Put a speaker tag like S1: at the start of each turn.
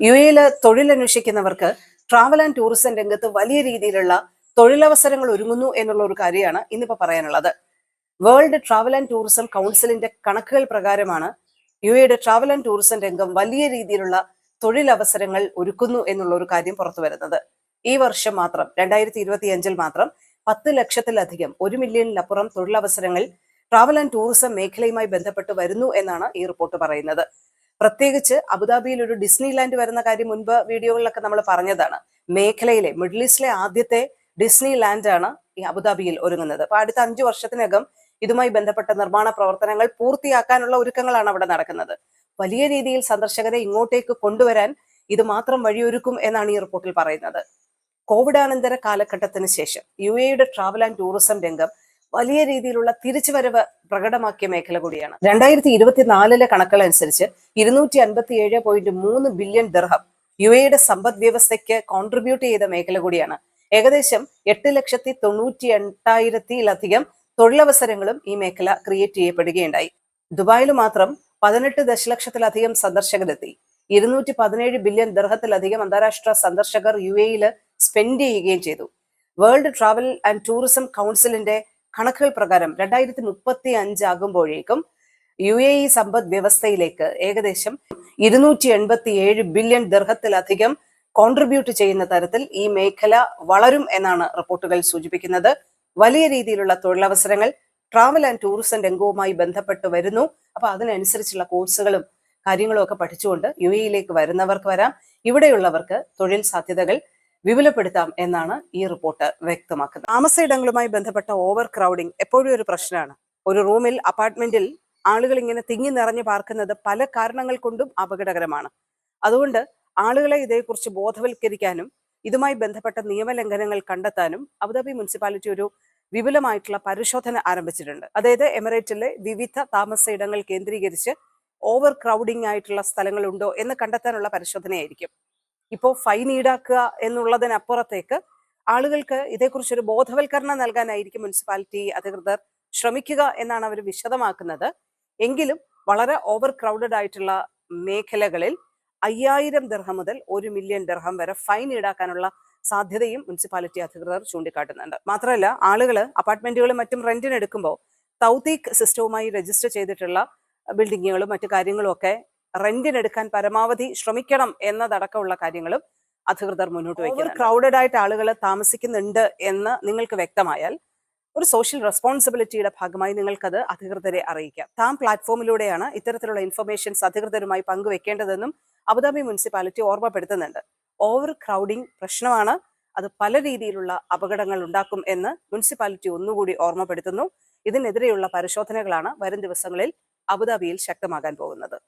S1: U എയിൽ തൊഴിലന്വേഷിക്കുന്നവർക്ക് travel and tourism രംഗത്ത് വലിയ രീതിയിലുള്ള തൊഴിലവസരങ്ങൾ ഒരുങ്ങുന്നു എന്നുള്ള ഒരു കാര്യമാണ് ഇന്നിപ്പോ പറയാനുള്ളത്. വേൾഡ് ട്രാവൽ ആൻഡ് ടൂറിസം കൗൺസിലിന്റെ കണക്കുകൾ പ്രകാരമാണ് യു എയുടെ ട്രാവൽ ആൻഡ് ടൂറിസം രംഗം വലിയ രീതിയിലുള്ള തൊഴിലവസരങ്ങൾ ഒരുക്കുന്നു എന്നുള്ള ഒരു കാര്യം പുറത്തു വരുന്നത്. ഈ വർഷം മാത്രം രണ്ടായിരത്തി ഇരുപത്തി അഞ്ചിൽ മാത്രം പത്ത് ലക്ഷത്തിലധികം ഒരു മില്യണിലപ്പുറം തൊഴിലവസരങ്ങൾ ട്രാവൽ ആൻഡ് ടൂറിസം മേഖലയുമായി ബന്ധപ്പെട്ട് വരുന്നു എന്നാണ് ഈ റിപ്പോർട്ട് പറയുന്നത്. പ്രത്യേകിച്ച് അബുദാബിയിൽ ഒരു ഡിസ്നി ലാൻഡ് വരുന്ന കാര്യം മുൻപ് വീഡിയോകളിലൊക്കെ നമ്മൾ പറഞ്ഞതാണ്. മേഖലയിലെ മിഡിൽ ഈസ്റ്റിലെ ആദ്യത്തെ ഡിസ്നി ആണ് ഈ അബുദാബിയിൽ ഒരുങ്ങുന്നത്. അപ്പൊ അടുത്ത അഞ്ചു വർഷത്തിനകം ഇതുമായി ബന്ധപ്പെട്ട നിർമ്മാണ പ്രവർത്തനങ്ങൾ പൂർത്തിയാക്കാനുള്ള ഒരുക്കങ്ങളാണ് അവിടെ നടക്കുന്നത്. വലിയ രീതിയിൽ സന്ദർശകരെ ഇങ്ങോട്ടേക്ക് കൊണ്ടുവരാൻ ഇത് മാത്രം വഴിയൊരുക്കും എന്നാണ് ഈ റിപ്പോർട്ടിൽ പറയുന്നത്. കോവിഡാനന്തര കാലഘട്ടത്തിന് ശേഷം യു എയുടെ ട്രാവൽ ആൻഡ് ടൂറിസം രംഗം വലിയ രീതിയിലുള്ള തിരിച്ചുവരവ് പ്രകടമാക്കിയ മേഖല കൂടിയാണ്. രണ്ടായിരത്തി ഇരുപത്തിനാലിലെ കണക്കുകൾ അനുസരിച്ച് ഇരുന്നൂറ്റി അൻപത്തി ഏഴ് പോയിന്റ് മൂന്ന് ബില്യൺ ദിർഹം യു എയുടെ സമ്പദ് വ്യവസ്ഥയ്ക്ക് കോൺട്രിബ്യൂട്ട് ചെയ്ത മേഖല കൂടിയാണ്. ഏകദേശം എട്ട് ലക്ഷത്തി തൊണ്ണൂറ്റി എട്ടായിരത്തിയിലധികം തൊഴിലവസരങ്ങളും ഈ മേഖല ക്രിയേറ്റ് ചെയ്യപ്പെടുകയുണ്ടായി. ദുബായിൽ മാത്രം പതിനെട്ട് ദശലക്ഷത്തിലധികം സന്ദർശകരെത്തി. ഇരുന്നൂറ്റി പതിനേഴ് ബില്യൺ ദർഹത്തിലധികം അന്താരാഷ്ട്ര സന്ദർശകർ യു എയിൽ സ്പെൻഡ് ചെയ്യുകയും ചെയ്തു. വേൾഡ് ട്രാവൽ ആൻഡ് ടൂറിസം കൗൺസിലിന്റെ കണക്കുകൾ പ്രകാരം രണ്ടായിരത്തി മുപ്പത്തി അഞ്ചാകുമ്പോഴേക്കും യു എ ഇ സമ്പദ് വ്യവസ്ഥയിലേക്ക് ഏകദേശം ഇരുന്നൂറ്റി എൺപത്തി ഏഴ് ബില്യൺ ദർഹത്തിലധികം കോൺട്രിബ്യൂട്ട് ചെയ്യുന്ന തരത്തിൽ ഈ മേഖല വളരും എന്നാണ് റിപ്പോർട്ടുകൾ സൂചിപ്പിക്കുന്നത്. വലിയ രീതിയിലുള്ള തൊഴിലവസരങ്ങൾ ട്രാവൽ ആൻഡ് ടൂറിസം രംഗവുമായി ബന്ധപ്പെട്ട് വരുന്നു. അപ്പൊ അതിനനുസരിച്ചുള്ള കോഴ്സുകളും കാര്യങ്ങളും ഒക്കെ പഠിച്ചുകൊണ്ട് യു എയിലേക്ക് വരുന്നവർക്ക് വരാം. ഇവിടെയുള്ളവർക്ക് തൊഴിൽ സാധ്യതകൾ വിപുലപ്പെടുത്താം എന്നാണ് ഈ റിപ്പോർട്ട് വ്യക്തമാക്കുന്നത്. താമസയിടങ്ങളുമായി ബന്ധപ്പെട്ട ഓവർ ക്രൗഡിംഗ് എപ്പോഴും ഒരു പ്രശ്നമാണ്. ഒരു റൂമിൽ അപ്പാർട്ട്മെന്റിൽ ആളുകൾ ഇങ്ങനെ തിങ്ങി നിറഞ്ഞു പാർക്കുന്നത് പല കാരണങ്ങൾ കൊണ്ടും അപകടകരമാണ്. അതുകൊണ്ട് ആളുകളെ ഇതേക്കുറിച്ച് ബോധവൽക്കരിക്കാനും ഇതുമായി ബന്ധപ്പെട്ട നിയമലംഘനങ്ങൾ കണ്ടെത്താനും അബുദാബി മുനിസിപ്പാലിറ്റി ഒരു വിപുലമായിട്ടുള്ള പരിശോധന ആരംഭിച്ചിട്ടുണ്ട്. അതായത് എമിറേറ്റിലെ വിവിധ താമസയിടങ്ങൾ കേന്ദ്രീകരിച്ച് ഓവർ ക്രൗഡിംഗ് ആയിട്ടുള്ള സ്ഥലങ്ങളുണ്ടോ എന്ന് കണ്ടെത്താനുള്ള പരിശോധനയായിരിക്കും. ഇപ്പോൾ ഫൈൻ ഈടാക്കുക എന്നുള്ളതിനപ്പുറത്തേക്ക് ആളുകൾക്ക് ഇതേക്കുറിച്ചൊരു ബോധവൽക്കരണം നൽകാനായിരിക്കും മുനിസിപ്പാലിറ്റി അധികൃതർ ശ്രമിക്കുക എന്നാണ് അവർ വിശദമാക്കുന്നത്. എങ്കിലും വളരെ ഓവർ ക്രൗഡഡ് ആയിട്ടുള്ള മേഖലകളിൽ അയ്യായിരം ദർഹം മുതൽ ഒരു മില്യൺ ദർഹം വരെ ഫൈൻ ഈടാക്കാനുള്ള സാധ്യതയും മുനിസിപ്പാലിറ്റി അധികൃതർ ചൂണ്ടിക്കാട്ടുന്നുണ്ട്. മാത്രമല്ല ആളുകൾ അപ്പാർട്ട്മെന്റുകളും മറ്റും റെന്റിനെടുക്കുമ്പോൾ തൗതീക് സിസ്റ്റവുമായി രജിസ്റ്റർ ചെയ്തിട്ടുള്ള ബിൽഡിങ്ങുകളും മറ്റു കാര്യങ്ങളും ഒക്കെ റെന്റിനെടുക്കാൻ പരമാവധി ശ്രമിക്കണം എന്നതടക്കമുള്ള കാര്യങ്ങളും അധികൃതർ മുന്നോട്ട് വയ്ക്കും ക്രൗഡഡ് ആയിട്ട് ആളുകൾ താമസിക്കുന്നുണ്ട് എന്ന് നിങ്ങൾക്ക് വ്യക്തമായാൽ ഒരു സോഷ്യൽ റെസ്പോൺസിബിലിറ്റിയുടെ ഭാഗമായി നിങ്ങൾക്കത് അധികൃതരെ അറിയിക്കാം. താം പ്ലാറ്റ്ഫോമിലൂടെയാണ് ഇത്തരത്തിലുള്ള ഇൻഫർമേഷൻസ് അധികൃതരുമായി പങ്കുവെക്കേണ്ടതെന്നും അബുദാബി മുനിസിപ്പാലിറ്റി ഓർമ്മപ്പെടുത്തുന്നുണ്ട്. ഓവർ ക്രൗഡിംഗ് പ്രശ്നമാണ്. അത് പല രീതിയിലുള്ള അപകടങ്ങൾ ഉണ്ടാക്കും എന്ന് മുനിസിപ്പാലിറ്റി ഒന്നുകൂടി ഓർമ്മപ്പെടുത്തുന്നു. ഇതിനെതിരെയുള്ള പരിശോധനകളാണ് വരും ദിവസങ്ങളിൽ അബുദാബിയിൽ ശക്തമാകാൻ പോകുന്നത്.